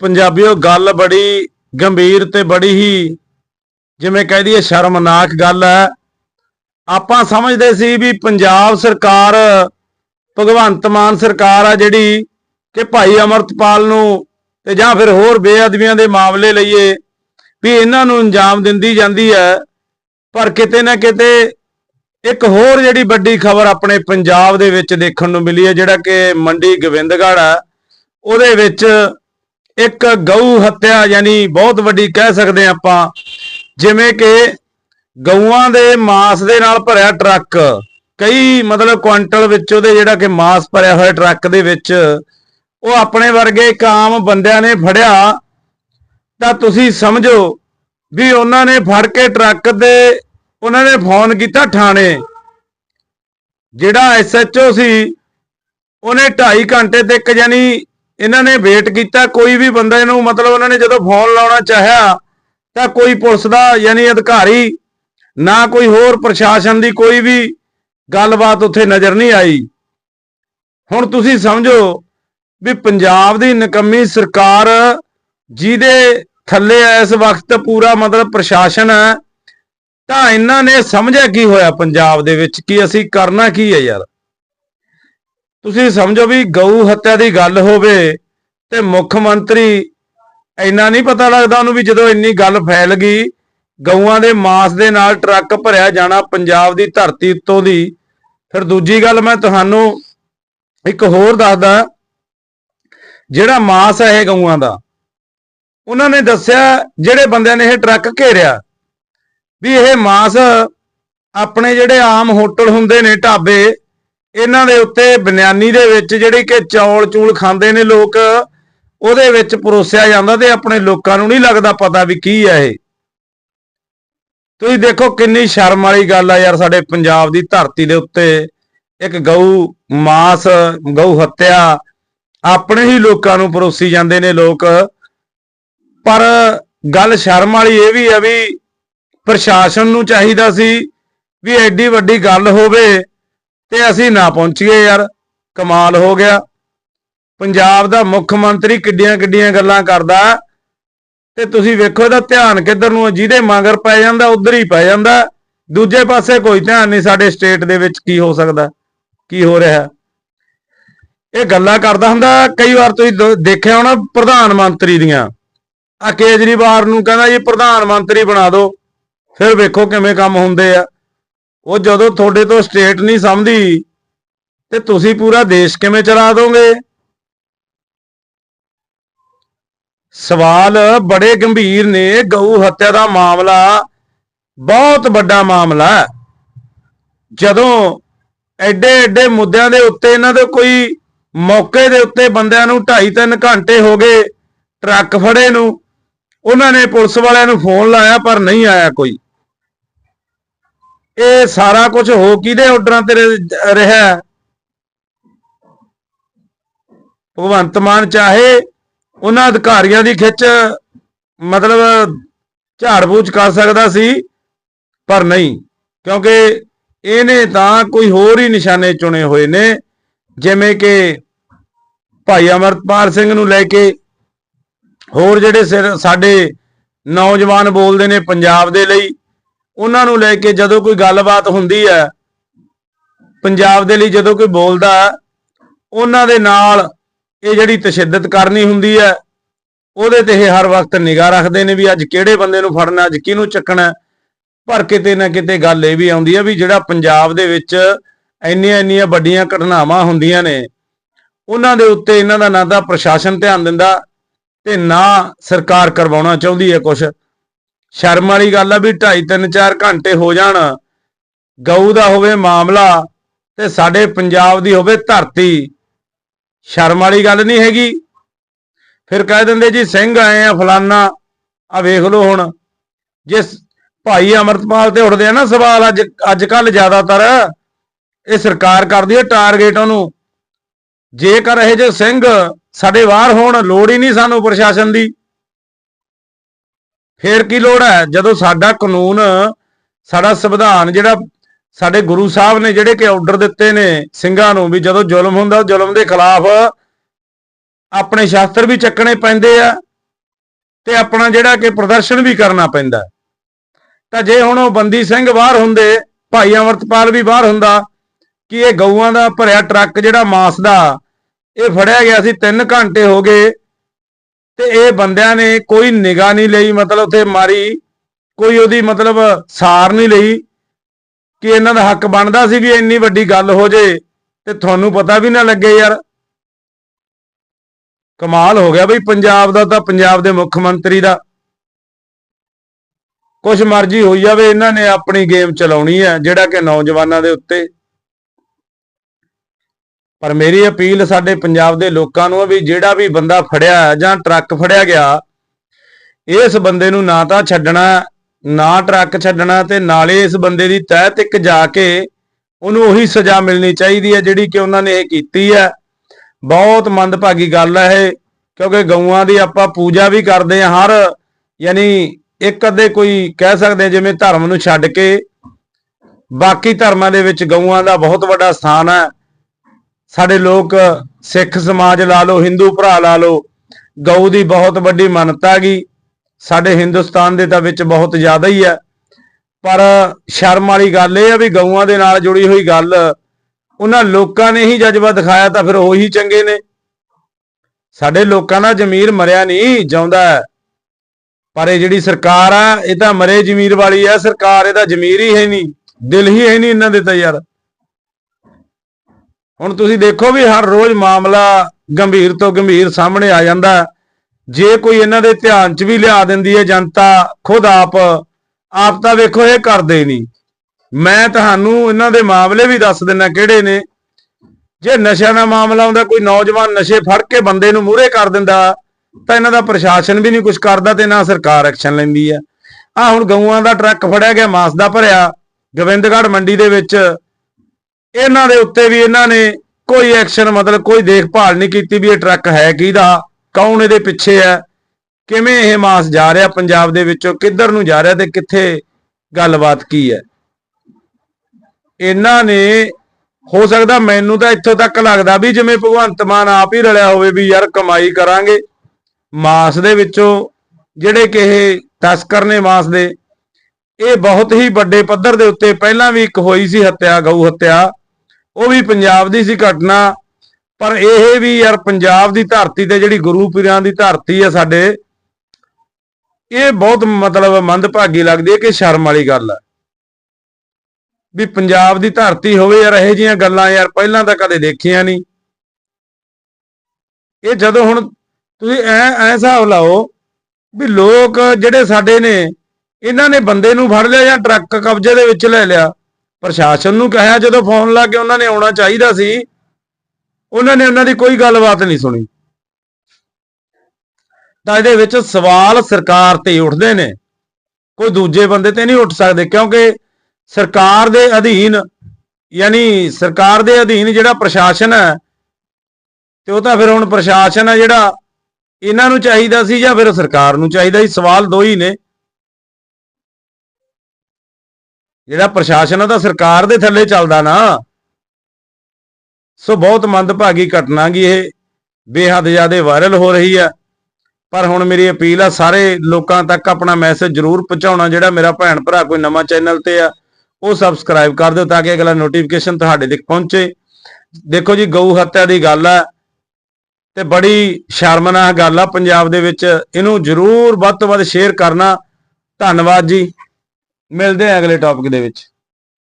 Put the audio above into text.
ਪੰਜਾਬੀਓ, ਗੱਲ ਬੜੀ ਗੰਭੀਰ ਤੇ ਬੜੀ ਹੀ ਜਿਵੇਂ ਕਹਿ ਦਈਏ ਸ਼ਰਮਨਾਕ ਗੱਲ ਹੈ। ਆਪਾਂ ਸਮਝਦੇ ਸੀ ਵੀ ਪੰਜਾਬ ਸਰਕਾਰ, ਭਗਵੰਤ ਮਾਨ ਸਰਕਾਰ ਆ ਜਿਹੜੀ ਕਿ ਭਾਈ ਅਮਰਤਪਾਲ ਨੂੰ ਤੇ ਜਾਂ ਫਿਰ ਹੋਰ ਬੇਅਦਬੀਆਂ ਦੇ ਮਾਮਲੇ ਲਈਏ ਵੀ ਇਹਨਾਂ ਨੂੰ ਅੰਜਾਮ ਦਿੰਦੀ ਜਾਂਦੀ ਹੈ। ਪਰ ਕਿਤੇ ਨਾ ਕਿਤੇ ਇੱਕ ਹੋਰ ਜਿਹੜੀ ਵੱਡੀ ਖਬਰ ਆਪਣੇ ਪੰਜਾਬ ਦੇ ਵਿੱਚ ਦੇਖਣ ਨੂੰ ਮਿਲੀ ਹੈ, ਜਿਹੜਾ ਕਿ ਮੰਡੀ ਗੋਬਿੰਦਗੜ੍ਹ ਹੈ। ਉਹਦੇ ਵਿੱਚ ਇੱਕ ਗਊ ਹੱਤਿਆ ਯਾਨੀ ਬਹੁਤ ਵੱਡੀ ਕਹਿ ਸਕਦੇ ਹਾਂ ਆਪਾਂ, ਜਿਵੇਂ ਕਿ ਗਊਆਂ ਦੇ ਮਾਸ ਦੇ ਨਾਲ ਭਰਿਆ ਟਰੱਕ, ਕਈ ਮਤਲਬ ਕੁਆਂਟਲ ਵਿੱਚ ਉਹਦੇ ਜਿਹੜਾ ਕਿ ਮਾਸ ਭਰਿਆ ਹੋਇਆ ਟਰੱਕ ਦੇ ਵਿੱਚ, ਉਹ ਆਪਣੇ ਵਰਗੇ ਇੱਕ ਆਮ ਬੰਦਿਆਂ ਨੇ ਫੜਿਆ, ਤਾਂ ਤੁਸੀਂ ਸਮਝੋ ਵੀ ਉਹਨਾਂ ਨੇ ਫੜ ਕੇ ਟਰੱਕ ਦੇ, ਉਹਨਾਂ ਨੇ ਫੋਨ ਕੀਤਾ ਥਾਣੇ, ਜਿਹੜਾ ਐਸਐਚਓ ਸੀ, ਉਹਨੇ 2.5 ਘੰਟੇ ਤੱਕ ਯਾਨੀ ਇਹਨਾਂ ਨੇ ਵੇਟ ਕੀਤਾ, ਕੋਈ ਵੀ ਬੰਦਾ ਇਹਨੂੰ ਮਤਲਬ ਉਹਨਾਂ ਨੇ ਜਦੋਂ ਫੋਨ ਲਾਉਣਾ ਚਾਹਿਆ ਤਾਂ ਕੋਈ ਪੁਲਿਸ ਦਾ ਯਾਨੀ ਅਧਿਕਾਰੀ ਨਾ ਕੋਈ ਹੋਰ ਪ੍ਰਸ਼ਾਸਨ ਦੀ ਕੋਈ ਵੀ ਗੱਲਬਾਤ ਉੱਥੇ ਨਜ਼ਰ ਨਹੀਂ ਆਈ। ਹੁਣ ਤੁਸੀਂ ਸਮਝੋ ਵੀ ਪੰਜਾਬ ਦੀ ਨਕੰਮੀ ਸਰਕਾਰ ਜਿਹਦੇ ਥੱਲੇ ਇਸ ਵਕਤ ਪੂਰਾ ਮਤਲਬ ਪ੍ਰਸ਼ਾਸਨ ਹੈ ਤਾਂ ਇਹਨਾਂ ਨੇ ਸਮਝਿਆ ਕੀ ਹੋਇਆ ਪੰਜਾਬ ਦੇ ਵਿੱਚ, ਕਿ ਅਸੀਂ ਕਰਨਾ ਕੀ ਹੈ ਯਾਰ? ਤੁਸੀਂ ਸਮਝੋ ਵੀ ਗਊ ਹੱਤਿਆ ਦੀ ਗੱਲ ਹੋਵੇ ਤੇ ਮੁੱਖ ਮੰਤਰੀ ਇੰਨਾ ਨਹੀਂ ਪਤਾ ਲੱਗਦਾ ਉਹਨੂੰ ਵੀ ਜਦੋਂ ਇੰਨੀ ਗੱਲ ਫੈਲ ਗਈ, ਗਊਆਂ ਦੇ ਮਾਸ ਦੇ ਨਾਲ ਟਰੱਕ ਭਰਿਆ ਜਾਣਾ ਪੰਜਾਬ ਦੀ ਧਰਤੀ ਉੱਤੋਂ ਦੀ। ਫਿਰ ਦੂਜੀ ਗੱਲ ਮੈਂ ਤੁਹਾਨੂੰ ਇੱਕ ਹੋਰ ਦੱਸਦਾ, ਜਿਹੜਾ ਮਾਸ ਹੈ ਇਹ ਗਊਆਂ ਦਾ, ਉਹਨਾਂ ਨੇ ਦੱਸਿਆ ਜਿਹੜੇ ਬੰਦਿਆਂ ਨੇ ਇਹ ਟਰੱਕ ਘੇਰਿਆ ਵੀ ਇਹ ਮਾਸ ਆਪਣੇ ਜਿਹੜੇ ਆਮ ਹੋਟਲ ਹੁੰਦੇ ਨੇ ਢਾਬੇ ਇਹਨਾਂ ਦੇ ਉੱਤੇ ਬਨਿਆਨੀ ਦੇ ਵਿੱਚ ਜਿਹੜੀ ਕਿ ਚੌਲ ਚੂਲ ਖਾਂਦੇ ਨੇ ਲੋਕ, ਉਹਦੇ ਵਿੱਚ ਪਰੋਸਿਆ ਜਾਂਦਾ ਤੇ ਆਪਣੇ ਲੋਕਾਂ ਨੂੰ ਨਹੀਂ ਲੱਗਦਾ ਪਤਾ ਵੀ ਕੀ ਹੈ ਇਹ। ਤੁਸੀਂ ਦੇਖੋ ਕਿੰਨੀ ਸ਼ਰਮ ਵਾਲੀ ਗੱਲ ਆ ਯਾਰ ਸਾਡੇ ਪੰਜਾਬ ਦੀ ਧਰਤੀ ਦੇ ਉੱਤੇ। ਇੱਕ ਗਊ, ਮਾਸ, ਗਊ ਹੱਤਿਆ, ਆਪਣੇ ਹੀ ਲੋਕਾਂ ਨੂੰ ਪਰੋਸੀ ਜਾਂਦੇ ਨੇ ਲੋਕ। ਪਰ ਗੱਲ ਸ਼ਰਮ ਵਾਲੀ ਇਹ ਵੀ ਹੈ ਵੀ ਪ੍ਰਸ਼ਾਸਨ ਨੂੰ ਚਾਹੀਦਾ ਸੀ ਵੀ ਐਡੀ ਵੱਡੀ ਗੱਲ ਹੋਵੇ ਤੇ ਅਸੀਂ ਨਾ ਪਹੁੰਚੀਏ ਯਾਰ, ਕਮਾਲ ਹੋ ਗਿਆ। ਪੰਜਾਬ ਦਾ ਮੁੱਖ ਮੰਤਰੀ ਕਿੱਡੀਆਂ ਕਿੱਡੀਆਂ ਗੱਲਾਂ ਕਰਦਾ ਤੇ ਤੁਸੀਂ ਵੇਖੋ ਇਹਦਾ ਧਿਆਨ ਕਿੱਧਰ ਨੂੰ ਜਿਹਦੇ ਮਗਰ ਪੈ ਜਾਂਦਾ, ਉਧਰ ਹੀ ਪੈ ਜਾਂਦਾ। ਦੂਜੇ ਪਾਸੇ ਕੋਈ ਧਿਆਨ ਨਹੀਂ ਸਾਡੇ ਸਟੇਟ ਦੇ ਵਿੱਚ ਕੀ ਹੋ ਸਕਦਾ, ਕੀ ਹੋ ਰਿਹਾ ਇਹ ਗੱਲਾਂ ਕਰਦਾ ਹੁੰਦਾ, ਕਈ ਵਾਰ ਤੁਸੀਂ ਦੇਖਿਆ ਹੋਣਾ ਪ੍ਰਧਾਨ ਮੰਤਰੀ ਦੀਆਂ। ਆ ਕੇਜਰੀਵਾਲ ਨੂੰ ਕਹਿੰਦਾ ਜੀ, ਪ੍ਰਧਾਨ ਮੰਤਰੀ ਬਣਾ ਦਿਓ। ਫਿਰ ਵੇਖੋ ਕਿਵੇਂ ਕੰਮ ਹੁੰਦੇ ਆ। ਉਹ ਜਦੋਂ ਤੁਹਾਡੇ ਤੋਂ ਸਟੇਟ ਨਹੀਂ ਸਮਝਦੀ, ਤੇ ਤੁਸੀਂ ਪੂਰਾ ਦੇਸ਼ ਕਿਵੇਂ ਚਲਾ ਦੋਗੇ? ਸਵਾਲ ਬੜੇ ਗੰਭੀਰ ਨੇ। ਗਊ ਹੱਤਿਆ ਦਾ ਮਾਮਲਾ ਬਹੁਤ ਵੱਡਾ ਮਾਮਲਾ ਹੈ। ਜਦੋਂ ਐਡੇ ਐਡੇ ਮੁੱਦਿਆਂ ਦੇ ਉੱਤੇ ਇਹਨਾਂ ਦੇ ਕੋਈ ਮੌਕੇ ਦੇ ਉੱਤੇ ਬੰਦਿਆਂ ਨੂੰ 2.5-3 ਘੰਟੇ ਹੋ ਗਏ ਟਰੱਕ ਫੜੇ ਨੂੰ, ਉਹਨਾਂ ਨੇ ਪੁਲਿਸ ਵਾਲਿਆਂ ਨੂੰ ਫੋਨ ਲਾਇਆ ਪਰ ਨਹੀਂ ਆਇਆ ਕੋਈ। ਇਹ ਸਾਰਾ ਕੁਝ ਹੋ ਕਿਹਦੇ ਆਰਡਰਾਂ ਤੇ ਰਿਹਾ ਭਗਵੰਤ ਮਾਨ ਚਾਹੇ ਉਹਨਾਂ ਅਧਿਕਾਰੀਆਂ ਦੀ ਖਿੱਚ ਮਤਲਬ ਝਾੜ-ਬੂਝ ਕਰ ਸਕਦਾ ਸੀ, ਪਰ ਨਹੀਂ, ਕਿਉਂਕਿ ਇਹਨੇ ਤਾਂ ਕੋਈ ਹੋਰ ਹੀ ਨਿਸ਼ਾਨੇ ਚੁਣੇ ਹੋਏ ਨੇ, ਜਿਵੇਂ ਕਿ ਭਾਈ ਅਮਰਪਾਲ ਸਿੰਘ ਨੂੰ ਲੈ ਕੇ ਹੋਰ ਜਿਹੜੇ ਸਾਡੇ ਨੌਜਵਾਨ ਬੋਲਦੇ ਨੇ ਪੰਜਾਬ ਦੇ ਲਈ ਉਹਨਾਂ ਨੂੰ ਲੈ ਕੇ ਜਦੋਂ ਕੋਈ ਗੱਲਬਾਤ ਹੁੰਦੀ ਹੈ, ਪੰਜਾਬ ਦੇ ਲਈ ਜਦੋਂ ਕੋਈ ਬੋਲਦਾ ਉਹਨਾਂ ਦੇ ਨਾਲ ਇਹ ਜਿਹੜੀ ਤਸ਼ੱਦਦ ਕਰਨੀ ਹੁੰਦੀ ਹੈ, ਉਹਦੇ ਤੇ ਇਹ ਹਰ ਵਕਤ ਨਿਗਾਹ ਰੱਖਦੇ ਨੇ ਵੀ ਅੱਜ ਕਿਹੜੇ ਬੰਦੇ ਨੂੰ ਫੜਨਾ, ਅੱਜ ਕਿਹਨੂੰ ਚੱਕਣਾ ਪਰ ਕਿਤੇ ਨਾ ਕਿਤੇ ਗੱਲ ਇਹ ਵੀ ਆਉਂਦੀ ਹੈ ਵੀ ਜਿਹੜਾ ਪੰਜਾਬ ਦੇ ਵਿੱਚ ਇੰਨੀਆਂ ਇੰਨੀਆਂ ਵੱਡੀਆਂ ਘਟਨਾਵਾਂ ਹੁੰਦੀਆਂ ਨੇ, ਉਹਨਾਂ ਦੇ ਉੱਤੇ ਇਹਨਾਂ ਦਾ ਨਾ ਤਾਂ ਪ੍ਰਸ਼ਾਸਨ ਧਿਆਨ ਦਿੰਦਾ ਤੇ ਨਾ ਸਰਕਾਰ ਕਰਵਾਉਣਾ ਚਾਹੁੰਦੀ ਹੈ ਕੁਝ ਸ਼ਰਮ ਵਾਲੀ ਗੱਲ ਆ ਵੀ 2.5 3 4 ਘੰਟੇ ਹੋ ਜਾਣ, ਗਊ ਦਾ ਹੋਵੇ ਮਾਮਲਾ ਤੇ ਸਾਡੇ ਪੰਜਾਬ ਦੀ ਹੋਵੇ ਧਰਤੀ। ਸ਼ਰਮ ਵਾਲੀ ਗੱਲ ਨਹੀਂ ਹੈਗੀ। ਫਿਰ ਕਹਿ ਦਿੰਦੇ ਜੀ, ਸਿੰਘ ਆਏ ਆ ਫਲਾਨਾ ਆ ਵੇਖ ਲਓ ਹੁਣ। ਜੇ ਭਾਈ ਅਮਰਤਪਾਲ ਤੇ ਉੱਠਦੇ ਆ ਨਾ ਸਵਾਲ ਅੱਜ ਅੱਜ ਕੱਲ ਜ਼ਿਆਦਾਤਰ, ਇਹ ਸਰਕਾਰ ਕਰਦੀ ਹੈ ਟਾਰਗੇਟ ਉਹਨੂੰ। ਜੇਕਰ ਇਹ ਜੇ ਸਿੰਘ ਸਾਡੇ ਬਾਹਰ ਹੋਣ, ਲੋੜ ਹੀ ਨਹੀਂ ਸਾਨੂੰ ਪ੍ਰਸ਼ਾਸਨ ਦੀ। ਫੇਰ ਕੀ ਲੋੜ ਹੈ? ਜਦੋਂ ਸਾਡਾ ਕਾਨੂੰਨ, ਸਾਡਾ ਸੰਵਿਧਾਨ ਜਿਹੜਾ ਸਾਡੇ ਗੁਰੂ ਸਾਹਿਬ ਨੇ ਜਿਹੜੇ ਕਿ ਆਰਡਰ ਦਿੱਤੇ ਨੇ ਸਿੰਘਾਂ ਨੂੰ ਵੀ ਜਦੋਂ ਜ਼ੁਲਮ ਹੁੰਦਾ, ਜ਼ੁਲਮ ਦੇ ਖਿਲਾਫ ਆਪਣੇ ਸ਼ਾਸਤਰ ਵੀ ਚੱਕਣੇ ਪੈਂਦੇ ਆ ਤੇ ਆਪਣਾ ਜਿਹੜਾ ਕਿ ਪ੍ਰਦਰਸ਼ਨ ਵੀ ਕਰਨਾ ਪੈਂਦਾ। ਤਾਂ ਜੇ ਹੁਣ ਉਹ ਬੰਦੀ ਸਿੰਘ ਬਾਹਰ ਹੁੰਦੇ, ਭਾਈ ਅਮਰਤਪਾਲ ਵੀ ਬਾਹਰ ਹੁੰਦਾ, ਕਿ ਇਹ ਗਊਆਂ ਦਾ ਭਰਿਆ ਟਰੱਕ ਜਿਹੜਾ ਮਾਸ ਦਾ, ਇਹ ਫੜਿਆ ਗਿਆ ਸੀ 3 ਘੰਟੇ ਹੋ ਗਏ ਤੇ ਇਹ ਬੰਦਿਆਂ ਨੇ ਕੋਈ ਨਿਗਾਹ ਨਹੀਂ ਲਈ, ਮਤਲਬ ਉੱਥੇ ਮਾਰੀ, ਕੋਈ ਉਹਦੀ ਮਤਲਬ ਸਾਰ ਨਹੀਂ ਲਈ ਕਿ ਇਹਨਾਂ ਦਾ ਹੱਕ ਬਣਦਾ ਸੀ ਵੀ ਇੰਨੀ ਵੱਡੀ ਗੱਲ ਹੋ ਜੇ ਤੇ ਤੁਹਾਨੂੰ ਪਤਾ ਵੀ ਨਾ ਲੱਗੇ ਯਾਰ। ਕਮਾਲ ਹੋ ਗਿਆ ਬਈ, ਪੰਜਾਬ ਦਾ ਤਾਂ ਪੰਜਾਬ ਦੇ ਮੁੱਖ ਮੰਤਰੀ ਦਾ। ਕੁਛ ਮਰਜ਼ੀ ਹੋਈ ਜਾਵੇ, ਇਹਨਾਂ ਨੇ ਆਪਣੀ ਗੇਮ ਚਲਾਉਣੀ ਹੈ, ਜਿਹੜਾ ਕਿ ਨੌਜਵਾਨਾਂ ਦੇ ਉੱਤੇ ਪਰ ਮੇਰੀ ਅਪੀਲ ਸਾਡੇ ਪੰਜਾਬ ਦੇ ਲੋਕਾਂ ਨੂੰ ਹੈ ਵੀ ਜਿਹੜਾ ਵੀ ਬੰਦਾ ਫੜਿਆ ਜਾਂ ਟਰੱਕ ਫੜਿਆ ਗਿਆ, ਇਸ ਬੰਦੇ ਨੂੰ ਨਾ ਤਾਂ ਛੱਡਣਾ, ਨਾ ਟਰੱਕ ਛੱਡਣਾ ਤੇ ਨਾਲੇ ਇਸ ਬੰਦੇ ਦੀ ਤਹਿ ਤੱਕ ਜਾ ਕੇ ਉਹਨੂੰ ਉਹੀ ਸਜ਼ਾ ਮਿਲਣੀ ਚਾਹੀਦੀ ਹੈ ਜਿਹੜੀ ਕਿ ਉਹਨਾਂ ਨੇ ਇਹ ਕੀਤੀ ਹੈ। ਬਹੁਤ ਮੰਦਭਾਗੀ ਗੱਲ ਹੈ ਇਹ, ਕਿਉਂਕਿ ਗਊਆਂ ਦੀ ਆਪਾਂ ਪੂਜਾ ਵੀ ਕਰਦੇ ਹਾਂ ਹਰ, ਯਾਨੀ ਇੱਕ ਅੱਧੇ ਕੋਈ ਕਹਿ ਸਕਦੇ ਜਿਵੇਂ ਧਰਮ ਨੂੰ ਛੱਡ ਕੇ, ਬਾਕੀ ਧਰਮਾਂ ਦੇ ਵਿੱਚ ਗਊਆਂ ਦਾ ਬਹੁਤ ਵੱਡਾ ਸਥਾਨ ਹੈ। ਸਾਡੇ ਲੋਕ ਸਿੱਖ ਸਮਾਜ ਲਾ ਲਓ, ਹਿੰਦੂ ਭਰਾ ਲਾ ਲਓ, ਗਊ ਦੀ ਬਹੁਤ ਵੱਡੀ ਮਾਨਤਾ ਗਈ ਸਾਡੇ ਹਿੰਦੁਸਤਾਨ ਦੇ ਤਾਂ ਵਿੱਚ ਬਹੁਤ ਜ਼ਿਆਦਾ ਹੀ ਹੈ। ਪਰ ਸ਼ਰਮ ਵਾਲੀ ਗੱਲ ਇਹ ਹੈ ਵੀ ਗਊਆਂ ਦੇ ਨਾਲ ਜੁੜੀ ਹੋਈ ਗੱਲ, ਉਹਨਾਂ ਲੋਕਾਂ ਨੇ ਹੀ ਜਜ਼ਬਾ ਦਿਖਾਇਆ ਤਾਂ ਫਿਰ ਉਹੀ ਚੰਗੇ ਨੇ। ਸਾਡੇ ਲੋਕਾਂ ਦਾ ਜ਼ਮੀਰ ਮਰਿਆ ਨਹੀਂ, ਜਿਉਂਦਾ ਹੈ। ਪਰ ਇਹ ਜਿਹੜੀ ਸਰਕਾਰ ਆ, ਇਹ ਤਾਂ ਮਰੇ ਜ਼ਮੀਰ ਵਾਲੀ ਆ। ਸਰਕਾਰ ਇਹਦਾ ਜ਼ਮੀਰ ਹੀ ਹੈ ਨਹੀਂ, ਦਿਲ ਹੀ ਹੈ ਨਹੀਂ ਇਹਨਾਂ ਦੇ ਤਾਂ ਯਾਰ। ਹੁਣ ਤੁਸੀਂ ਦੇਖੋ ਵੀ ਹਰ ਰੋਜ਼ ਮਾਮਲਾ ਗੰਭੀਰ ਤੋਂ ਗੰਭੀਰ ਸਾਹਮਣੇ ਆ ਜਾਂਦਾ। ਜੇ ਕੋਈ ਇਹਨਾਂ ਦੇ ਧਿਆਨ 'ਚ ਵੀ ਲਿਆ ਦਿੰਦੀ ਹੈ ਜਨਤਾ, ਖੁਦ ਆਪ ਆਪ ਤਾਂ ਵੇਖੋ ਇਹ ਕਰਦੇ ਨਹੀਂ। ਮੈਂ ਤੁਹਾਨੂੰ ਇਹਨਾਂ ਦੇ ਮਾਮਲੇ ਵੀ ਦੱਸ ਦਿੰਦਾ ਕਿਹੜੇ ਨੇ। ਜੇ ਨਸ਼ਿਆਂ ਦਾ ਮਾਮਲਾ ਆਉਂਦਾ, ਕੋਈ ਨੌਜਵਾਨ ਨਸ਼ੇ ਫੜ ਕੇ ਬੰਦੇ ਨੂੰ ਮੂਹਰੇ ਕਰ ਦਿੰਦਾ, ਤਾਂ ਇਹਨਾਂ ਦਾ ਪ੍ਰਸ਼ਾਸਨ ਵੀ ਨਹੀਂ ਕੁਝ ਕਰਦਾ ਤੇ ਨਾ ਸਰਕਾਰ ਐਕਸ਼ਨ ਲੈਂਦੀ ਹੈ। ਆ ਹੁਣ ਗਊਆਂ ਦਾ ਟਰੱਕ ਫੜਿਆ ਗਿਆ, ਮਾਸ ਦਾ ਭਰਿਆ। ਗੋਬਿੰਦਗੜ੍ਹ ਮੰਡੀ ਦੇ ਵਿੱਚ ਇਹਨਾਂ ਦੇ ਉੱਤੇ ਵੀ ਇਹਨਾਂ ਨੇ ਕੋਈ ਐਕਸ਼ਨ ਮਤਲਬ ਕੋਈ ਦੇਖਭਾਲ ਨਹੀਂ ਕੀਤੀ ਵੀ ਇਹ ਟਰੱਕ ਹੈ ਕਿਹਦਾ, ਕੌਣ ਇਹਦੇ ਪਿੱਛੇ ਹੈ, ਕਿਵੇਂ ਇਹ ਮਾਸ ਜਾ ਰਿਹਾ ਪੰਜਾਬ ਦੇ ਵਿੱਚੋਂ, ਕਿੱਧਰ ਨੂੰ ਜਾ ਰਿਹਾ ਤੇ ਕਿੱਥੇ ਗੱਲਬਾਤ ਕੀ ਹੈ। ਇਹਨਾਂ ਨੇ, ਹੋ ਸਕਦਾ ਮੈਨੂੰ ਤਾਂ ਇੱਥੋਂ ਤੱਕ ਲੱਗਦਾ ਵੀ ਜਿਵੇਂ ਭਗਵੰਤ ਮਾਨ ਆਪ ਹੀ ਰਲਿਆ ਹੋਵੇ ਵੀ ਯਾਰ ਕਮਾਈ ਕਰਾਂਗੇ, ਮਾਸ ਦੇ ਵਿੱਚੋਂ ਜਿਹੜੇ ਕਿ ਇਹ ਤਸਕਰ ਨੇ ਮਾਸ ਦੇ, ਇਹ ਬਹੁਤ ਹੀ ਵੱਡੇ ਪੱਧਰ ਦੇ ਉੱਤੇ ਪਹਿਲਾਂ ਵੀ ਇੱਕ ਹੋਈ ਸੀ ਹੱਤਿਆ, ਗਊ ਹੱਤਿਆ ਉਹ ਵੀ ਪੰਜਾਬ ਦੀ ਸੀ ਘਟਨਾ, ਪਰ ਇਹ ਵੀ ਯਾਰ ਪੰਜਾਬ ਦੀ ਧਰਤੀ ਤੇ ਜਿਹੜੀ ਗੁਰੂ ਪੀਰਾਂ ਦੀ ਧਰਤੀ ਹੈ ਸਾਡੇ, ਇਹ ਬਹੁਤ ਮਤਲਬ ਮੰਦਭਾਗੀ ਲੱਗਦੀ ਹੈ ਕਿ ਸ਼ਰਮ ਵਾਲੀ ਗੱਲ ਹੈ ਵੀ ਪੰਜਾਬ ਦੀ ਧਰਤੀ ਹੋਵੇ ਯਾਰ ਇਹੋ ਜਿਹੀਆਂ ਗੱਲਾਂ ਯਾਰ ਪਹਿਲਾਂ ਤਾਂ ਕਦੇ ਦੇਖੀਆਂ ਨਹੀਂ। ਇਹ ਜਦੋਂ ਹੁਣ ਤੁਸੀਂ ਐ ਐ ਹਿਸਾਬ ਲਾਓ ਵੀ ਲੋਕ ਜਿਹੜੇ ਸਾਡੇ ਨੇ, ਇਹਨਾਂ ਨੇ ਬੰਦੇ ਨੂੰ ਫੜ ਲਿਆ ਜਾਂ ਟਰੱਕ ਕਬਜ਼ੇ ਦੇ ਵਿੱਚ ਲੈ ਲਿਆ। ਪ੍ਰਸ਼ਾਸਨ ਨੂੰ ਕਿਹਾ ਜਦੋਂ ਫੋਨ ਲਾ ਕੇ ਉਹਨਾਂ ਨੇ ਆਉਣਾ ਚਾਹੀਦਾ ਸੀ, ਉਹਨਾਂ ਨੇ ਉਹਨਾਂ ਦੀ ਕੋਈ ਗੱਲਬਾਤ ਨਹੀਂ ਸੁਣੀ। ਤਾਂ ਇਹਦੇ ਵਿੱਚ ਸਵਾਲ ਸਰਕਾਰ ਤੇ ਉੱਠਦੇ ਨੇ। ਕੋਈ ਦੂਜੇ ਬੰਦੇ ਤੇ ਨਹੀਂ ਉੱਠ ਸਕਦੇ, ਕਿਉਂਕਿ ਸਰਕਾਰ ਦੇ ਅਧੀਨ, ਯਾਨੀ ਸਰਕਾਰ ਦੇ ਅਧੀਨ ਜਿਹੜਾ ਪ੍ਰਸ਼ਾਸਨ ਹੈ, ਤੇ ਉਹ ਤਾਂ ਫਿਰ ਹੁਣ ਪ੍ਰਸ਼ਾਸਨ ਹੈ ਜਿਹੜਾ ਇਹਨਾਂ ਨੂੰ ਚਾਹੀਦਾ ਸੀ ਜਾਂ ਫਿਰ ਸਰਕਾਰ ਨੂੰ ਚਾਹੀਦਾ ਸੀ। ਸਵਾਲ ਦੋ ਹੀ ਨੇ। ਜਿਹੜਾ ਪ੍ਰਸ਼ਾਸਨ ਆ ਤਾਂ ਸਰਕਾਰ ਦੇ ਥੱਲੇ ਚੱਲਦਾ ਨਾ। ਸੋ ਬਹੁਤ ਮੰਦਭਾਗੀ ਘਟਨਾ ਗੀ ਇਹ। ਬੇਹੱਦ ਜ਼ਿਆਦਾ ਵਾਇਰਲ ਹੋ ਰਹੀ ਆ। ਪਰ ਹੁਣ ਮੇਰੀ ਅਪੀਲ ਆ ਸਾਰੇ ਲੋਕਾਂ ਤੱਕ ਆਪਣਾ ਮੈਸੇਜ ਜ਼ਰੂਰ ਪਹੁੰਚਾਉਣਾ, ਜਿਹੜਾ ਮੇਰਾ ਭੈਣ ਭਰਾ ਕੋਈ ਨਵਾਂ ਚੈਨਲ ਤੇ ਆ, ਉਹ ਸਬਸਕ੍ਰਾਈਬ ਕਰ ਦਿਓ ਤਾਂ ਕਿ ਅਗਲਾ ਨੋਟੀਫਿਕੇਸ਼ਨ ਤੁਹਾਡੇ ਤੱਕ ਪਹੁੰਚੇ। ਦੇਖੋ ਜੀ, ਗਊ ਹੱਤਿਆ ਦੀ ਗੱਲ ਆ ਤੇ ਬੜੀ ਸ਼ਰਮਨਾਕ ਗੱਲ ਆ। ਪੰਜਾਬ ਦੇ ਵਿੱਚ ਇਹਨੂੰ ਜ਼ਰੂਰ ਵੱਧ ਤੋਂ ਵੱਧ ਸ਼ੇਅਰ ਕਰਨਾ। ਧੰਨਵਾਦ ਜੀ। ਮਿਲਦੇ ਆ ਅਗਲੇ ਟੌਪਿਕ ਦੇ ਵਿੱਚ।